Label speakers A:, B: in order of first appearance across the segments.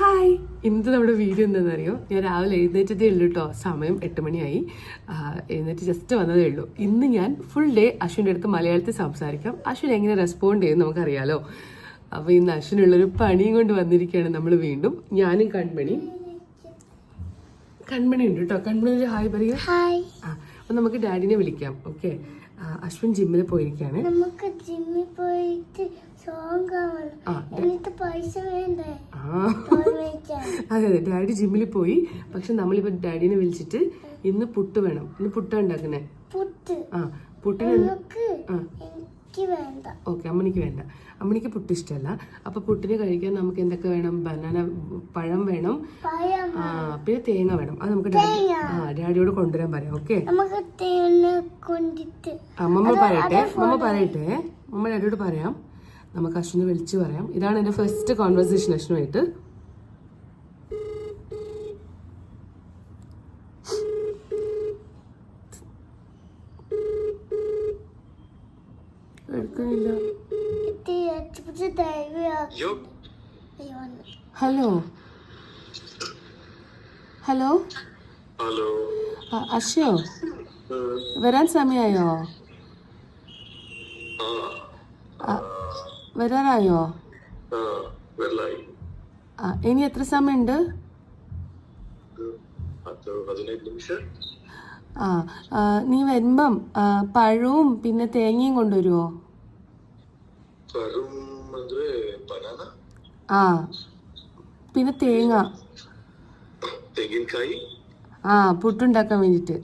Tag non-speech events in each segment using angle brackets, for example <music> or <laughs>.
A: Hi ഇന്ന് നമ്മുടെ video എന്താണെന്നറിയോ? ഞാൻ രാവിലെ എഴുന്നേറ്റതേ ഉള്ളൂ കേട്ടോ സമയം എട്ട് മണിയായി. എഴുന്നേറ്റ് ജസ്റ്റ് വന്നതേ ഉള്ളൂ. ഇന്ന് ഞാൻ ഫുൾ ഡേ അശ്വിന്റെ അടുത്ത് മലയാളത്തിൽ സംസാരിക്കാം. അശ്വിൻ എങ്ങനെ റെസ്പോണ്ട് ചെയ്യും നമുക്കറിയാലോ. അപ്പോൾ ഇന്ന് അശ്വിനുള്ളൊരു പണിയും കൊണ്ട് വന്നിരിക്കുകയാണ് നമ്മൾ വീണ്ടും. ഞാനും കൺമണി. കൺമണി ഉണ്ട് കേട്ടോ കൺമണി ഒരു ഹായ് പറയുക
B: ഹായ്
A: ആ അപ്പം നമുക്ക് ഡാഡിനെ വിളിക്കാം. ഓക്കെ അശ്വിൻ ജിമ്മിൽ പോയിരിക്കുകയാണ്.
B: നമുക്ക് ജിമ്മിൽ പോയിട്ട് എന്നിട്ട് പൈസ വേണ്ടേ? <laughs>
A: അതെ അതെ ഡാഡി ജിമ്മിൽ പോയി. പക്ഷെ നമ്മളിപ്പോ ഡാഡിനെ വിളിച്ചിട്ട് ഇന്ന് പുട്ട് വേണം. ഇന്ന് പുട്ടാ ഉണ്ടാക്കുന്നേ?
B: പുട്ട്.
A: ആ പുട്ടിന് ഓക്കെ അമ്മണിക്ക് വേണ്ട. അമ്മണിക്ക് പുട്ട് ഇഷ്ടമല്ല അപ്പൊ പുട്ടിന് കഴിക്കാൻ നമുക്ക് എന്തൊക്കെ വേണം? ബനാന പഴം വേണം. പിന്നെ തേങ്ങ വേണം. അത് നമുക്ക് ആ ഡാഡിയോട് കൊണ്ടുവരാൻ പറയാം. ഓക്കെ? അമ്മമ്മ പറയട്ടെ. അമ്മമ്മ പറയട്ടെ. അമ്മ ഡാഡിയോട് പറയാം. നമുക്ക് അശ്വിനെ വിളിച്ചു പറയാം. ഇതാണ് എന്റെ ഫസ്റ്റ് കോൺവെർസേഷൻ അശ്വിനുമായിട്ട്.
B: കാണുമല്ലോ
A: ഹലോ. ഹലോ.
C: ഹലോ.
A: അശോ വരാൻ സമയമായോ വരാറായോ? ഇനി എത്ര സമയമുണ്ട്? ആ നീ വരുമ്പം പഴവും പിന്നെ തേങ്ങയും കൊണ്ടുവരുമോ ആ പിന്നെ തേങ്ങ
C: ತೆಂಗಿನಕಾಯಿ
A: ആ പുട്ടുണ്ടാക്കാൻ വേണ്ടിയിട്ട്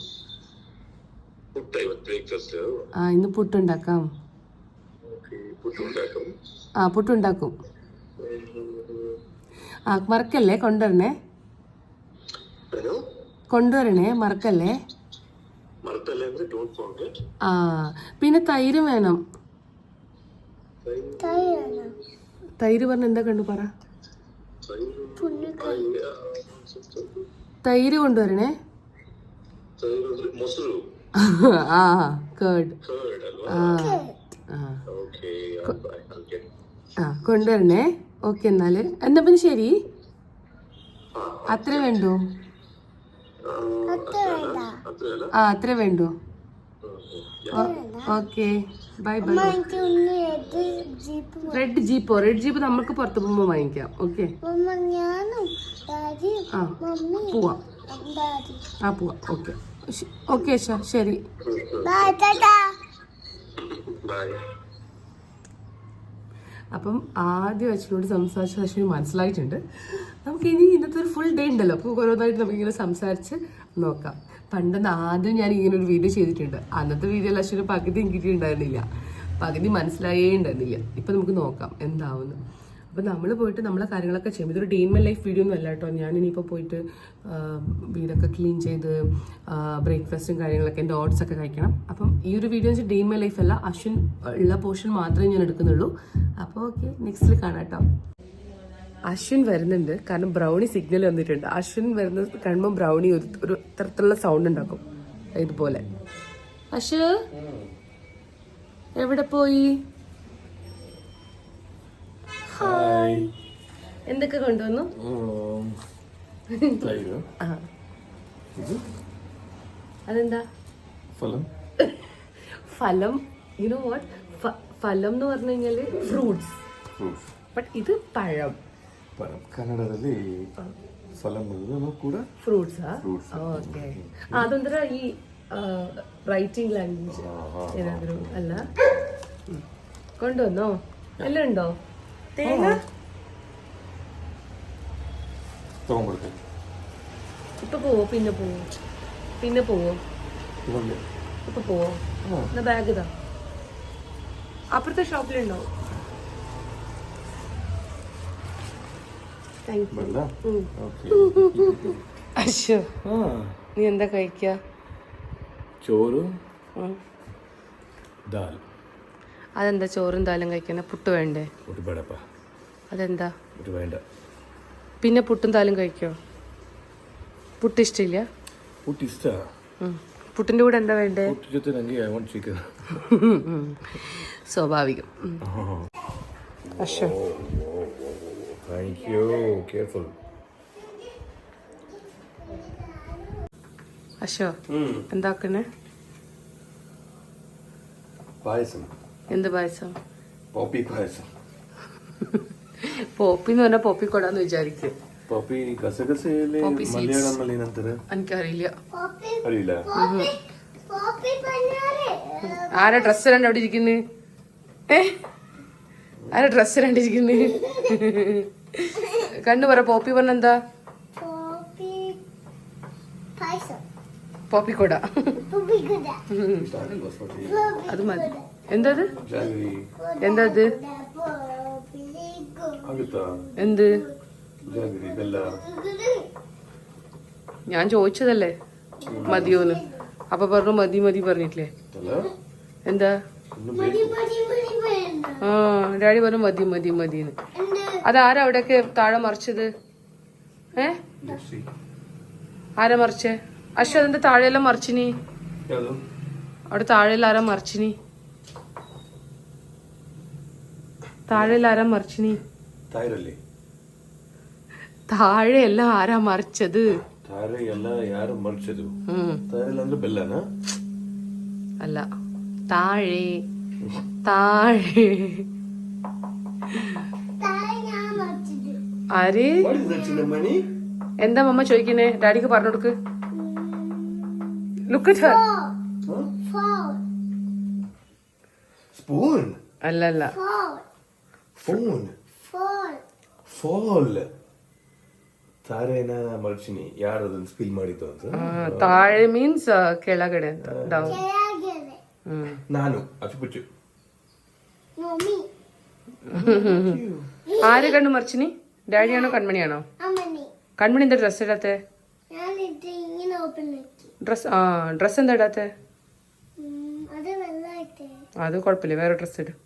C: ಪುಟ್ಟ ಇವತ್ತು ಬ್ರೇಕ್ಫಾಸ್ಟ್
A: ആ ಇನ್ನು പുട്ടുണ്ടാക്കാം
C: ಓಕೆ ಪುಟ್ಟು ഉണ്ടാക്കും
A: ആ പുട്ടുണ്ടാക്കും ആ മറക്കല്ലേ കൊണ്ടുവരണേ
C: ಏನು
A: കൊണ്ടുവരണേ മറക്കല്ലേ
C: ಮರ್ತಲ್ಲ ಅಂದ್ರೆ ಡೋಂಟ್ ಫಾರ್ಗೆಟ್
A: ആ പിന്നെ തൈര് വേണം
B: തൈരാണ്
A: തൈര് പറഞ്ഞ എന്താ കണ്ടു പറ? തൈര് കൊണ്ടുവരണേ? ആ ആ കൊണ്ടുവരണേ. ഓക്കെ എന്നാൽ. എന്നാ പിന്നെ ശരി? അത്ര വേണ്ടോ? ആ അത്ര വേണ്ടോ. ഓക്കെ.
B: Bye bye.
A: റെഡ് ജീപ്പോ റെഡ് ജീപ്പ് നമുക്ക് പുറത്ത് പോകുമ്പോൾ വാങ്ങിക്കാം. ഓക്കെ. ആ പോവാം. ആ പോവാം. ഓക്കെ. ഓക്കെ ശരി.
B: ബൈ
A: അപ്പം ആദ്യം അച്ഛനോട് സംസാരിച്ച അച്ഛന് മനസ്സിലായിട്ടുണ്ട്. നമുക്ക് ഇനി ഇന്നത്തെ ഒരു ഫുൾ ഡേ ഉണ്ടല്ലോ. അപ്പോൾ ഓരോന്നായിട്ട് നമുക്കിങ്ങനെ സംസാരിച്ച് നോക്കാം. പണ്ടെന്ന് ആദ്യം ഞാൻ ഇങ്ങനെ ഒരു വീഡിയോ ചെയ്തിട്ടുണ്ട്. അന്നത്തെ വീഡിയോയിൽ അച്ഛന് പകുതി കിട്ടിയിട്ടുണ്ടായിരുന്നില്ല. പകുതി മനസ്സിലായേ ഉണ്ടായിരുന്നില്ല. ഇപ്പം നമുക്ക് നോക്കാം. എന്താവുന്നു. അപ്പം നമ്മൾ പോയിട്ട് നമ്മളെ കാര്യങ്ങളൊക്കെ ചെയ്യും ഇതൊരു ഡേ മൈ ലൈഫ് വീഡിയോ ഒന്നും അല്ല കേട്ടോ. ഞാൻ ഇനിയിപ്പോൾ പോയിട്ട് വീടൊക്കെ ക്ലീൻ ചെയ്ത് ബ്രേക്ക്ഫാസ്റ്റും കാര്യങ്ങളൊക്കെ എന്റെ ഓട്സ് ഒക്കെ കഴിക്കണം. അപ്പം ഈ ഒരു വീഡിയോ വെച്ചാൽ ഡേ മൈ ലൈഫ് അല്ല അശ്വിൻ ഉള്ള പോർഷൻ മാത്രമേ ഞാൻ എടുക്കുന്നുള്ളൂ. അപ്പോൾ ഓക്കെ നെക്സ്റ്റിൽ കാണാം കേട്ടോ. അശ്വിൻ വരുന്നുണ്ട് കാരണം ബ്രൗണി സിഗ്നൽ വന്നിട്ടുണ്ട്. അശ്വിൻ വരുന്ന കാണുമ്പോൾ ബ്രൗണി ഒരു ഒരു തരത്തിലുള്ള സൗണ്ട് ഉണ്ടാക്കും ഇതുപോലെ. അശ്വ എവിടെ പോയി?
C: ഹായ്.
A: എന്തൊക്കെ കൊണ്ടുവന്നു? അതെന്താ?
C: ഫലം.
A: ഫലം? യുനോ വാട്ട് ഫലം എന്ന് പറഞ്ഞു കഴിഞ്ഞാൽ ഫ്രൂട്ട്സ് ബട്ട് ഇത് പഴം.
C: പഴം കന്നഡದಲ್ಲಿ ಫಲಂ ಕೂಡ ಫ್ರೂಟ್ಸ್
A: ಓಕೆ ಅದೊಂಥರ ಈ റൈറ്റിംഗ് ലാംഗ്വേജ് ഏതാದರೂ അല്ല? കൊണ്ടുവന്നോ? എല്ലാം ഉണ്ടോ? തേങ്ങ. ഇപ്പൊ പോവോ? പിന്നെ പോവോ? പിന്നെ പോവോ? ഇപ്പൊ പോവോ? എന്നാ ബാഗ് ഇതാ. അപ്പുറത്തെ ഷോപ്പിലുണ്ടാവും
C: അശോ
A: നീ എന്താ കഴിക്ക?
C: ചോറും ദാൽ
A: അതെന്താ ചോറും താലും കഴിക്കുന്ന പുട്ട് വേണ്ടേ? അതെന്താ? പിന്നെ പുട്ടും താലും കഴിക്കോ? പുട്ട് ഇഷ്ടമില്ല പുട്ടിന്റെ കൂടെ എന്താ വേണ്ടേ? <laughs> സ്വാഭാവികം. അശോ എന്താക്കണേ?
C: പായസം.
A: എന്ത് പായസം?
C: പോപ്പി പായസം.
A: പോപ്പി എന്ന് പറഞ്ഞാൽ പോപ്പി കൊടാന്ന് വിചാരിക്കും.
C: പോപ്പി
A: ഗസഗസയിലെ
C: മലയാളം മലയാളത്തിൽ
A: എനിക്കറിയില്ല.
C: അറിയില്ല.
A: ആരാ ഡ്രസ് രണ്ട് അവിടെ ഇരിക്കുന്നു? ഏ? ആരാ ഡ്രസ്സ് രണ്ട് ഇരിക്കുന്നു? കണ്ണു പറ പോപ്പി പറഞ്ഞ എന്താ? പോപ്പിക്കൂട അത് മതി. എന്തത്?
C: എന്തത്?
A: എന്ത്? ഞാൻ ചോദിച്ചതല്ലേ? മതിയോന്ന്. അപ്പൊ പറഞ്ഞു മതി മതി പറഞ്ഞിട്ടില്ലേ? എന്താ? ആ ഡാഡി പറഞ്ഞു മതി മതി മതിന്ന്. അതാരാ അവിടെയൊക്കെ താഴെ മറിച്ചത്? ഏ? ആരാ മറിച്ചേ? അശ്വ താഴെയെല്ലാം മറിച്ചിനി? അവിടെ താഴെയെല്ലാം ആരാ മറിച്ചിനി? താഴെയല്ല ആരാ മറിച്ചിനി?
C: താഴല്ലേ
A: എല്ലാം ആരാ മറിച്ചത്?
C: താഴെയല്ല
A: ആരും
C: മറിച്ചത്? താഴെ ബെല്ലാനാ
A: അല്ല താഴെ താഴെ. ആര്? എന്താ മമ്മ ചോദിക്കുന്നേ? ഡാഡിക്ക് പറഞ്ഞു കൊടുക്ക്. ലുക്ക് അറ്റ് ഹർ സ്പൂൺ
B: അല്ലല്ല.
C: ಫೋನ್
B: ഫോർ
C: ಫಾಲ್ ತಾರೇನ ಮರ್ಚಿನಿ ಯಾರು ಅದನ್ನ ಸ್ಪಿಲ್ ಮಾಡಿದ್ದು ಅಂತ
A: ആ, താഴെ മീൻസ് ಕೆಳಗಡೆ ಅಂತ ಡೌನ್
B: ಕೆಳಗಡೆ
C: ನಾನು ಅಚ್ಚುಪುಚ್ಚು
B: മമ്മി
A: ആര് കണ്ണു മറിച്ചിനി ഡാഡിയാണോ കൺമണിയാണോ
B: അമ്മനി
A: കൺമണി എന്താ ഡ്രസ് ഇടാത്തെ
B: ഞാനിത് ഇങ്ങനെ ഓപ്പൺ ആക്കി
A: ഡ്രസ് ആ ഡ്രസ് എന്താ ഇടാത്തെ
B: ഉം, അത് വെള്ളമായിട്ടേ
A: അത് കുഴപ്പമില്ല വേറെ ഡ്രസ് ഇട്
B: ആ ഡ്രസ്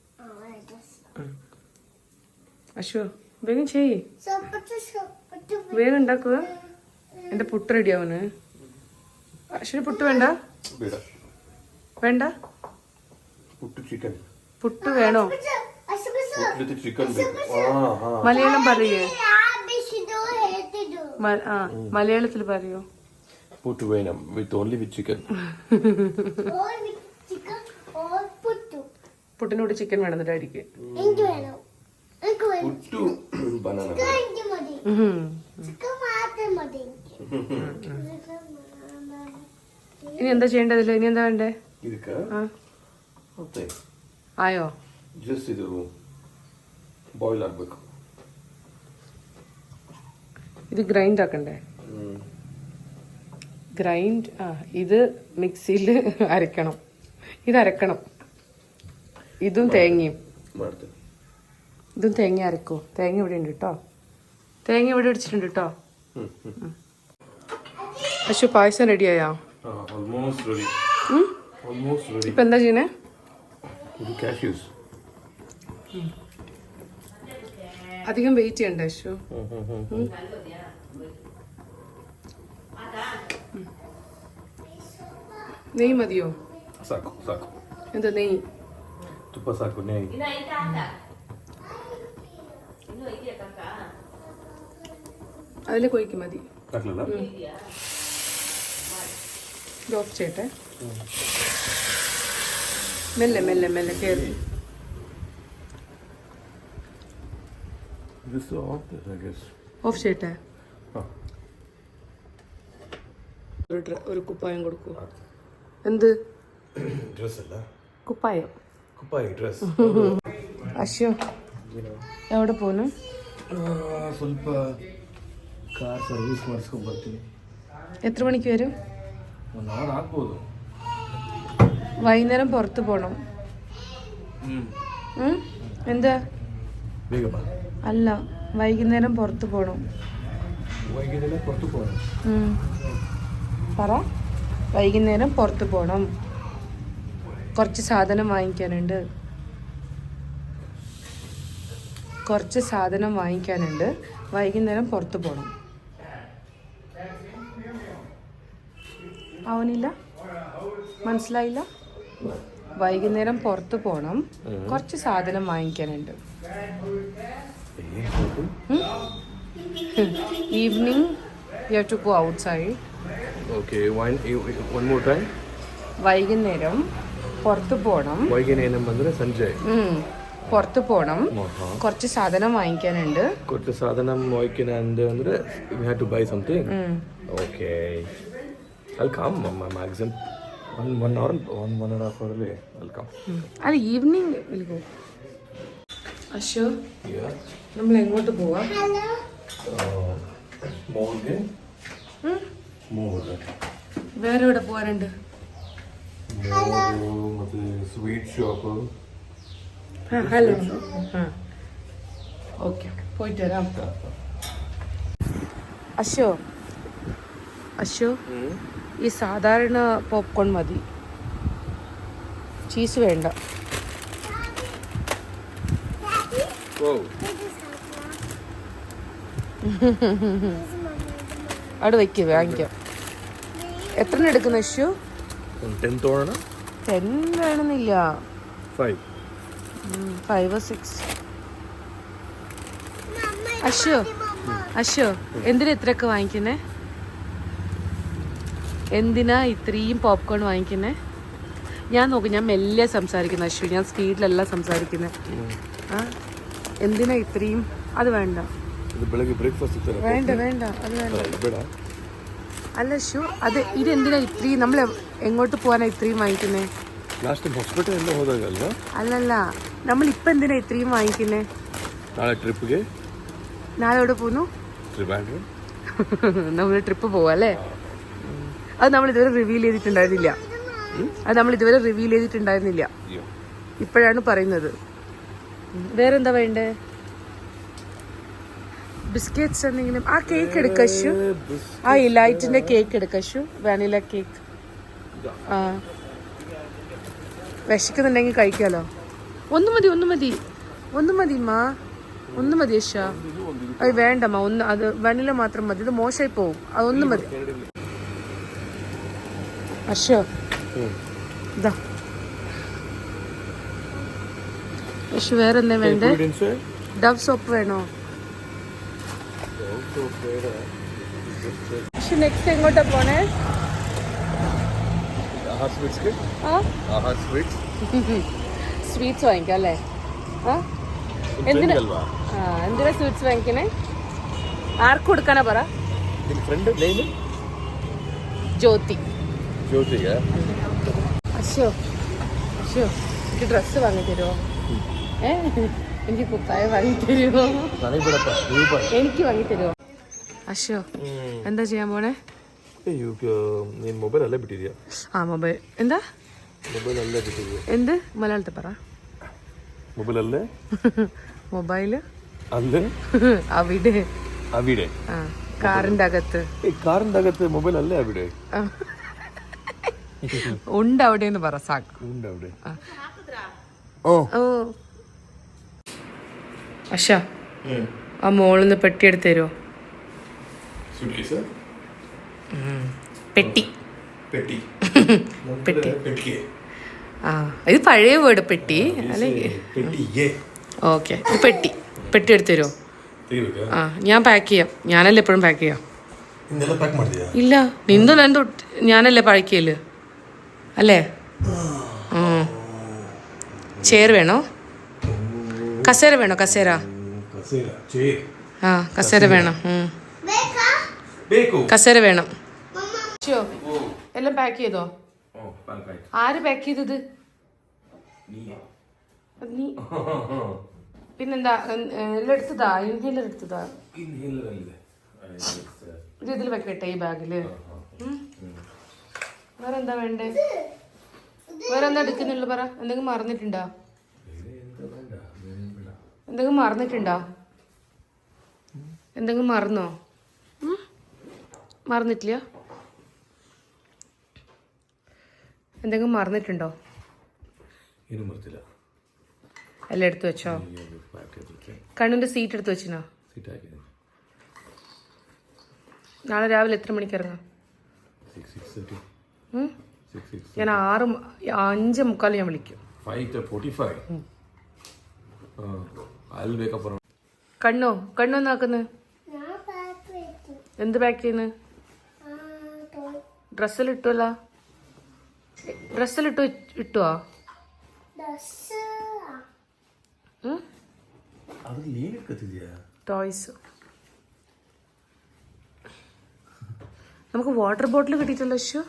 A: അശു വേഗം
B: ചെയ്
A: വേഗം ഉണ്ടാക്കുക. എന്റെ പുട്ട് റെഡി ആവുന്നു. അശ്വിന് പുട്ട് വേണ്ട? വേണ്ട. പുട്ട് വേണോ? മലയാളം പറയേ. ആ മലയാളത്തിൽ പറയോ?
B: പുട്ട്
A: വേണം.
B: വിത്ത്
C: ഓൺലി വിത്ത്
B: ചിക്കൻ
A: പുട്ടിനോട്
B: ചിക്കൻ വേണമെന്നിട്ടായിരിക്കും മതി എനിക്ക്
A: ഇനി എന്താ ചെയ്യേണ്ടതില്ല ഇനി എന്താ വേണ്ടേ
C: ಇದಕ್ಕ
A: ആ
C: ಮತ್ತೆ
A: ആയോ
C: ಜಸ್ಟ್ ಇದು ಬಾಯ್ಲ್ ಆಗ್ಬೇಕು
A: ഇത് ഗ്രൈൻഡ് ആക്കണ്ടേ ഗ്രൈൻഡ് ആ ഇത് മിക്സിയിൽ അരക്കണം ഇത് അരക്കണം ഇതും തേങ്ങയും
C: ಮಾಡ್ತೇನೆ
A: ഇതും തേങ്ങ അരക്കോ. തേങ്ങ ഇവിടെ ഉണ്ട് കേട്ടോ തേങ്ങ ഇവിടെ അടിച്ചിട്ടുണ്ട് കേട്ടോ പശു പായസം റെഡിയായോ ഇപ്പൊ എന്താ ചെയ്യണേ? അധികം വെയിറ്റ് ചെയ്യണ്ട അശു നെയ് മതിയോ? എന്താ നെയ്
C: തുപ്പ സാക്കു നെയ്
A: അതിലേക്ക് ഒഴിക്ക് മതി
C: ಹಾಕ್ಲಲ್ಲ
A: ഇത് ഓഫ് ചെയ്യട്ടെ മെല്ലെ മെല്ലെ മെല്ലെ കയറി
C: this off I guess
A: off ചെയ്യട്ടെ
C: ಹಾಂ
A: ഒരു ഡ്ര- ഒരു കുപ്പായം കൊടുക്കൂ എന്ത്
C: ಡ್ರೆಸ್ ಅಲ್ಲ
A: കുപ്പായം
C: ಕುಪ್ಪಾಯಿ ಡ್ರೆಸ್
A: അശ്യോ എവിടെ പോന്നു
C: ಸ್ವಲ್ಪ ಕಾರ್ ಸರ್ವಿಸ್ ಮಾಡಿಸ್ಕೊಂಡು ಬರ್ತೀನಿ.
A: എത്ര മണിക്ക് വരും?
C: ನಾಳೆ ಆಗ್ಬೋದು.
A: ವೈನರಂ പുറത്ത് പോണം. ಹ್ಞೂ ഉം? എന്താ?
C: ಬೇಗ ಬಾ
A: ಅಲ್ಲ വൈകുന്നേരം പുറത്ത് പോണം.
C: വൈകിട്ടേ പുറത്ത് പോകണം
A: ഉം. ಪರ വൈകുന്നേരം പുറത്ത് പോണം. കുറച്ച് സാധനം വാങ്ങിക്കാനുണ്ട്. കുറച്ച് സാധനം വാങ്ങിക്കാനുണ്ട്. വൈകുന്നേരം പുറത്ത് പോകണം ആവനില്ല മനസ്സിലായില്ല. വൈകുന്നേരം പുറത്തു പോണം. കുറച്ച് സാധനം വാങ്ങിക്കാനുണ്ട്. Evening you have to go outside
C: okay one more time
D: വൈകുന്നേരം പുറത്തു പോണം.
C: വൈകുന്നേരം വന്നത് സഞ്ജയ്
D: പുറത്തു
C: പോണം.
D: കുറച്ച് സാധനം വാങ്ങിക്കാനുണ്ട്.
C: കുറച്ച് സാധനം വാങ്ങിക്കാനുണ്ട് വന്നിട്ട് we have to buy
D: something
C: okay I'll come, my maximum one one hour, one one and a half hour away. I'll come.
D: അല്ല ഈവനിങ് വിൽ ഗോ അശോ
C: Yeah.
D: നമ്മൾ എങ്ങോട്ട് പോവാം
C: Uh, morgue. Morgue.
D: വേറെ എവിടെ പോകാനുണ്ട്
C: Morgue മറ്റേ സ്വീറ്റ് ഷോപ്പ്
D: ഹലോ ഓക്കെ പോയിട്ട് വരാം അശോ അശോ ഈ സാധാരണ പോപ്കോൺ മതി. ചീസ് വേണ്ട. അവിടെ വയ്ക്കുക വാങ്ങിക്കാം. എത്ര എടുക്കുന്ന ഇഷ്യു?
C: ടെൻ
D: വേണമെന്നില്ല.
C: ഫൈവ്
D: സിക്സ് അശോ അശോ എന്തിനാ ഇത്രയൊക്കെ വാങ്ങിക്കുന്നേ? എന്തിനാ ഇത്രയും പോപ്കോൺ വാങ്ങിക്കുന്നേ? ഞാൻ നോക്കും ഞാൻ മെല്ലെ സംസാരിക്കുന്ന അശ്വി ഞാൻ സ്പീഡിലല്ല സംസാരിക്കുന്നത് ആ? എന്തിനാ ഇത്രയും? അത് വേണ്ട. വേണ്ട വേണ്ട അത് വേണ്ട. അല്ല അശ്വു അത് ഇതെന്തിനാ ഇത്രയും? നമ്മൾ എങ്ങോട്ട് പോകാനാ ഇത്രയും വാങ്ങിക്കുന്നേ? അല്ലല്ല നമ്മൾ ഇപ്പൊ എന്തിനാ ഇത്രയും വാങ്ങിക്കുന്നേ?
C: നാളെ ട്രിപ്പ്
D: നാളെ എവിടെ പോന്നു നമ്മൾ ട്രിപ്പ് പോവാ അല്ലേ? അത് നമ്മൾ ഇതുവരെ റിവീൽ ചെയ്തിട്ടുണ്ടായിരുന്നില്ല. അത് നമ്മൾ ഇതുവരെ റിവീൽ ചെയ്തിട്ടുണ്ടായിരുന്നില്ല. ഇപ്പോഴാണ് പറയുന്നത്. വേറെന്താ വേണ്ടേ ബിസ്ക്കറ്റ്സ് എന്തെങ്കിലും? ആ കേക്ക് എടുക്കശു ആ ഇലൈറ്റിന്റെ കേക്ക് എടുക്കശു വാനില കേക്ക് ആ. വിശക്കുന്നുണ്ടെങ്കിൽ കഴിക്കാലോ. ഒന്ന് മതി ഒന്ന് മതി. ഒന്ന് മതി മാ. ഒന്ന് മതി യശ അത് വേണ്ടമ്മ ഒന്ന് അത് വാനില മാത്രം മതി. ഇത് മോശമായി പോവും. അതൊന്നും മതി. അശോ ഇതാ പക്ഷെ വേറെന്നെ വേണ്ടേ ഡബ് സോപ്പ് വേണോ പക്ഷെ നെക്സ്റ്റ് എങ്ങോട്ടാ പോണേ
C: സ്വീറ്റ്സ്
D: വാങ്ങിക്കാം അല്ലേ എന്തിനാ? എന്തിനാ സ്വീറ്റ്സ് വാങ്ങിക്കണേ ആർക്ക് കൊടുക്കാനാ പറ? ജ്യോതി. അശോ അശോ എനിക്ക് ഡ്രസ്സ് വാങ്ങിത്തരുമോ ഏ എനിക്ക് കുപ്പായ
C: വാങ്ങിത്തരുമോ
D: എനിക്ക് വാങ്ങിത്തരുമോ അശോ എന്താ ചെയ്യാൻ പോണേ?
C: മൊബൈൽ
D: ആ മൊബൈൽ എന്താ?
C: മൊബൈൽ
D: എന്ത്? മലയാളത്തിൽ പറ.
C: മൊബൈൽ
D: അല്ലേ? <laughs>
C: മൊബൈൽ <laughs>
D: അവിടെ. കാറിന്റെ അകത്ത്.
C: കാറിന്റെ അകത്ത് മൊബൈൽ അല്ലേ അവിടെ?
D: ഉണ്ട് അവിടെ എന്ന് പറ
C: ഉണ്ട് അവിടെ
D: ഓ. ആ മോളിൽ നിന്ന് പെട്ടി എടുത്ത് തരുമോ പെട്ടി.
C: പെട്ടി. <laughs>
D: ആ ഇത് പഴയ വേർഡ് പെട്ടി അല്ലെങ്കിൽ ഓക്കെ പെട്ടി. പെട്ടി എടുത്ത് തരുമോ ആ ഞാൻ പാക്ക് ചെയ്യാം. ഞാനല്ലേ എപ്പോഴും പാക്ക് ചെയ്യാം? ഇല്ല നിന്തല്ല ഞാനല്ലേ പാക്ക് ചെയ്യല്ലേ അല്ലേ? ചെയർ വേണോ? കസേര വേണോ? കസേര? കസേര വേണം. കസേര വേണം. എല്ലാം പാക്ക് ചെയ്തോ? ആര് പാക്ക് ചെയ്തത്? നീ. പിന്നെന്താ? എല്ലാം എടുത്തതാ? ഇൻഹേലർ എടുത്തതാ? ഇതിൽ വെക്കട്ടെ ഈ ബാഗിൽ വേറെ എന്താ വേണ്ടേ? വേറെ എന്താ എടുക്കുന്നുള്ളു പറ. എന്തെങ്കിലും മറന്നിട്ടുണ്ടോ? എന്തെങ്കിലും മറന്നിട്ടുണ്ടോ? എന്തെങ്കിലും മറന്നോ? മറന്നിട്ടില്ല? എന്തെങ്കിലും മറന്നിട്ടുണ്ടോ? എല്ലാം എടുത്തു വെച്ചോ? കണ്ണിന്റെ സീറ്റ് എടുത്തു വെച്ചിനോ? നാളെ രാവിലെ എത്ര മണിക്ക് ഇറങ്ങാം? ഞാൻ ആറ് അഞ്ച് മുക്കാൽ ഞാൻ വിളിക്കും. കണ്ണോ?
B: കണ്ണോ എന്നാക്കുന്നത്
D: എന്ത് പാക്ക്
A: ചെയ്യുന്നു? ഡ്രസ്സിലിട്ടുമല്ല ഡ്രസ്സിലിട്ടു ഇട്ടുവാ? ടോയ്സ് നമുക്ക് വാട്ടർ ബോട്ടിൽ
B: കിട്ടിയിട്ടുള്ള ഷോ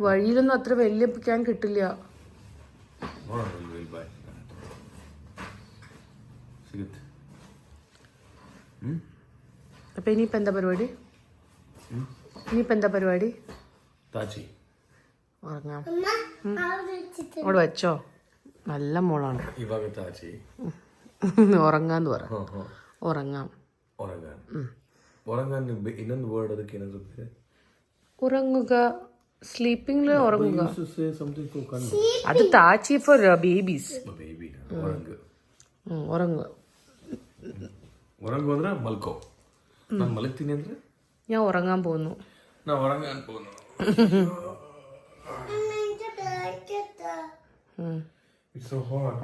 A: വഴിയിലൊന്നും അത്ര വെല്ലുപ്പിക്കാൻ കിട്ടില്ല. അപ്പൊ ഇനിയിപ്പ എന്താ പരിപാടി? ഇനിയിപ്പ എന്താ പരിപാടി?
B: അവിടെ
A: വെച്ചോ. നല്ല മോളാണ്. ഉറങ്ങാന്ന് പറ. ഉറങ്ങാം.
C: ഉറങ്ങാൻ.
A: ഉറങ്ങുക. സ്ലീപ്പിംഗിൽ ഉറങ്ങുക. അത് താച്ചി ഫോർ ബേബീസ് ഉറങ്ങുക ഞാൻ ഉറങ്ങാൻ പോകുന്നു.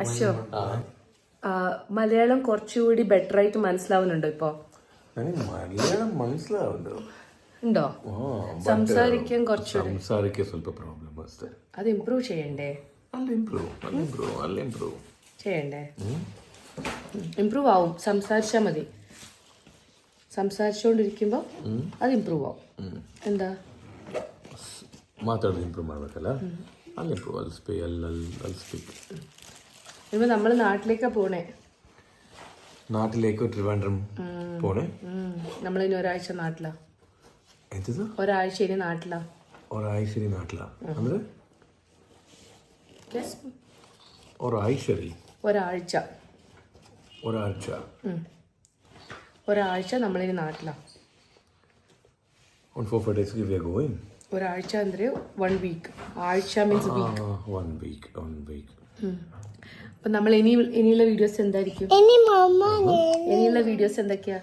A: അശോ മലയാളം കുറച്ചുകൂടി ബെറ്റർ ആയിട്ട് മനസ്സിലാവുന്നുണ്ടോ ഇപ്പോ?
C: മലയാളം മനസ്സിലാവുന്നുണ്ടോ?
A: ഉണ്ടോ സംസാരിക്കാൻ കുറച്ചുകൂടി
C: ಸಂಸಾರಕ್ಕೆ ಸ್ವಲ್ಪ ಪ್ರಾಬ್ಲಮ್ ಅಷ್ಟೇ
A: അത് ഇമ്പ്രൂവ് ചെയ്യണ്ടേ
C: ಅಲ್ಲಿ ಇಂಪ್ರೂವ್ ಅಲ್ಲಿ ಇಂಪ್ರೂವ್ ಅಲ್ಲಿ ಇಂಪ್ರೂವ್
A: ചെയ്യണ്ടേ ഇമ്പ്രൂവ് ആവും സംസാരിച്ചാൽ മതി സംസാരിച്ചുകൊണ്ടിരിക്കുമ്പോൾ അത് ഇമ്പ്രൂവ് ആവും എന്താ
C: ಮಾತಾಡೋದು ಇಂಪ್ರೂವ್ ಮಾಡ್ಬೇಕಲ್ಲ ಅಲ್ಲಿ ಇಂಪ್ರೂವ್ ಅಲ್ಲಿ ಸ್ಪೇ ಅಲ್ಲಿ ಅಲ್ಲಿ ಅಲ್ಲಿ ಸ್ಪೀಕ್
A: ഇനിയിപ്പോൾ നമ്മൾ നാട്ടിലേക്കാണ് പോണേ
C: നാട്ടിലേക്ക് ട്രിവാൻഡ്രം പോണേ
A: നമ്മളിനി ഒരാഴ്ച നാട്ടിലാ
C: ಎಂತದು
A: ഒരാഴ്ച ഇനി നാട്ടിലാ
C: ಅವ್ರ ಆಯುಷರಿ ನಾಟ್ಲ ಅಂದ್ರೆ
A: Yes.
C: ಅವ್ರ ಆಯುಷರಿ
A: ഒരാഴ്ച
C: ಅವ್ರ ಅರ್ಚ
A: ഒരാഴ്ച നമ്മളിനി നാട്ടിലാ
C: ಒಂದು ಫೋರ್ ಫೈವ್ ಡೇಸ್ಗೆ ವಿ ಆರ್ ಗೋಯಿಂಗ್
A: ഒരാഴ്ച ಅಂದ್ರೆ വൺ വീക്ക് ആഴ്ച means week
C: one week one week
A: അപ്പം നമ്മൾ ഇനി ഇനിയുള്ള വീഡിയോസ് എന്തായിരിക്കും
B: ഇനി മമ്മ
A: ഇനിയുള്ള വീഡിയോസ് എന്തൊക്കെയാ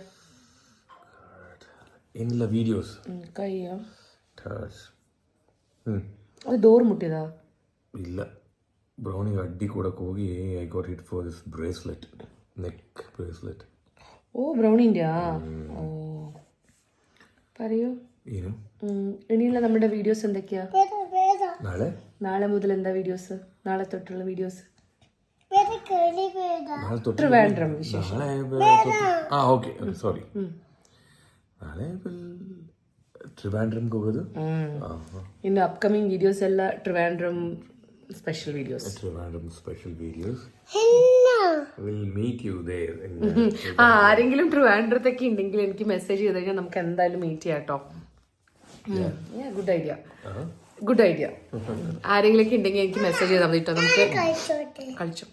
C: ಏನಿಲ್ಲ ವಿಡಿಯೋಸ್
A: ഉം, കയ്യോ
C: ಥರ್ಸ್ ಹ್ಞೂ
A: അത് ഡോർ മുട്ടിയതാ
C: ಇಲ್ಲ ಬ್ರೌನಿಗೆ ಅಡ್ಡಿ ಕೊಡಕ್ಕೆ ಹೋಗಿ I got it for this bracelet neck bracelet
A: ഓ ബ്രൗണിൻ്റെയാ ഓ പറയൂ
C: ಏನು
A: ഉം, ഇനിയുള്ള നമ്മുടെ വീഡിയോസ് എന്തൊക്കെയാ
B: വേദ വേദ
C: ನಾಳೆ
A: നാളെ മുതൽ എന്താ വീഡിയോസ് നാളെ തൊട്ടുള്ള വീഡിയോസ്
B: വേദ കേളി വേദ
C: ನಾಳೆ ತೊಟ್ಟು
A: ട്രിവാൻഡ്രം വിശേഷം
C: ನಾಳೆ ಹಾಂ ಓಕೆ ಸಾರಿ ನಾಳೆ ಟ್ರಿವಾಂಡ್ರಮ್ಗೆ ಹೋಗೋದು ಹಾಂ
A: ഇന്ന് അപ്കമിങ് വീഡിയോസ് എല്ലാം Trivandrum special videos
C: Trivandrum special videos
B: Henna
C: will meet you there
A: ആ ആരെങ്കിലും ട്രിവാൻഡ്രത്തൊക്കെ ഉണ്ടെങ്കിൽ എനിക്ക് മെസ്സേജ് ചെയ്ത് കഴിഞ്ഞാൽ നമുക്ക് എന്തായാലും മീറ്റ് ചെയ്യാം കേട്ടോ ഗുഡ് ഐഡിയ ഗുഡ് ഐഡിയ ആരെങ്കിലും ഉണ്ടെങ്കിൽ എനിക്ക് മെസ്സേജ് ചെയ്താൽ മതി കേട്ടോ നമുക്ക്
B: കഴിച്ചോട്ടെ
A: കളിച്ചു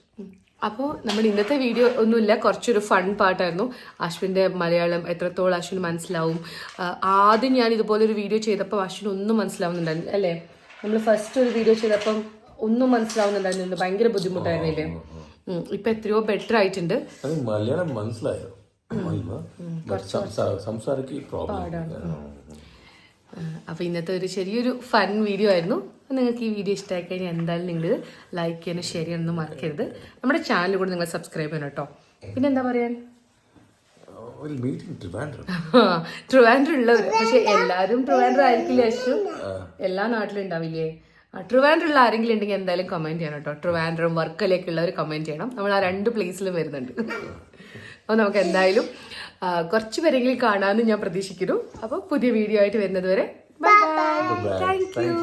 A: അപ്പോൾ നമ്മൾ ഇന്നത്തെ വീഡിയോ ഒന്നുമില്ല. കുറച്ചൊരു ഫൺ പാട്ടായിരുന്നു. അശ്വിന്റെ മലയാളം എത്രത്തോളം അശ്വിന് മനസ്സിലാവും. ആദ്യം ഞാൻ ഇതുപോലെ ഒരു വീഡിയോ ചെയ്തപ്പോൾ അശ്വിന് ഒന്നും മനസ്സിലാവുന്നുണ്ടായിരുന്നു അല്ലേ? നമ്മൾ ഫസ്റ്റ് ഒരു വീഡിയോ ചെയ്തപ്പം ഒന്നും മനസ്സിലാവുന്നുണ്ടായിരുന്നില്ല. ഭയങ്കര ബുദ്ധിമുട്ടായിരുന്നില്ലേ? ഇപ്പൊ എത്രയോ ബെറ്റർ ആയിട്ടുണ്ട്.
C: മലയാളം മനസ്സിലായോ? സംസാരിക്കും
A: അപ്പോൾ ഇന്നത്തെ ഒരു ചെറിയൊരു ഫൺ വീഡിയോ ആയിരുന്നു. നിങ്ങൾക്ക് ഈ വീഡിയോ ഇഷ്ടമായി കഴിഞ്ഞാൽ എന്തായാലും നിങ്ങൾ ലൈക്ക് ചെയ്യാനും ഷെയർ ചെയ്യാനൊന്നും മറക്കരുത്. നമ്മുടെ ചാനൽ കൂടെ നിങ്ങൾ സബ്സ്ക്രൈബ് ചെയ്യണം കേട്ടോ. പിന്നെ എന്താ പറയാൻ? ട്രിവാൻഡ്രം ഉള്ളവർ പക്ഷെ എല്ലാവരും ട്രിവാൻഡ്രം ആയിരിക്കില്ല അശു എല്ലാ നാട്ടിലും ഉണ്ടാവില്ലേ? ട്രിവാൻഡ്രമുള്ള ആരെങ്കിലും ഉണ്ടെങ്കിൽ എന്തായാലും കമന്റ് ചെയ്യണം കേട്ടോ. ട്രിവാൻഡ്രം വർക്കലേക്കുള്ളവർ ഉള്ളവർ ചെയ്യണം. നമ്മൾ ആ രണ്ട് പ്ലേസിലും വരുന്നുണ്ട്. അപ്പോൾ നമുക്ക് എന്തായാലും കുറച്ച് പേരെങ്കിലും കാണാമെന്ന് ഞാൻ പ്രതീക്ഷിക്കുന്നു. അപ്പോൾ പുതിയ വീഡിയോ ആയിട്ട് വരുന്നത് വരെ.
C: Thank
B: you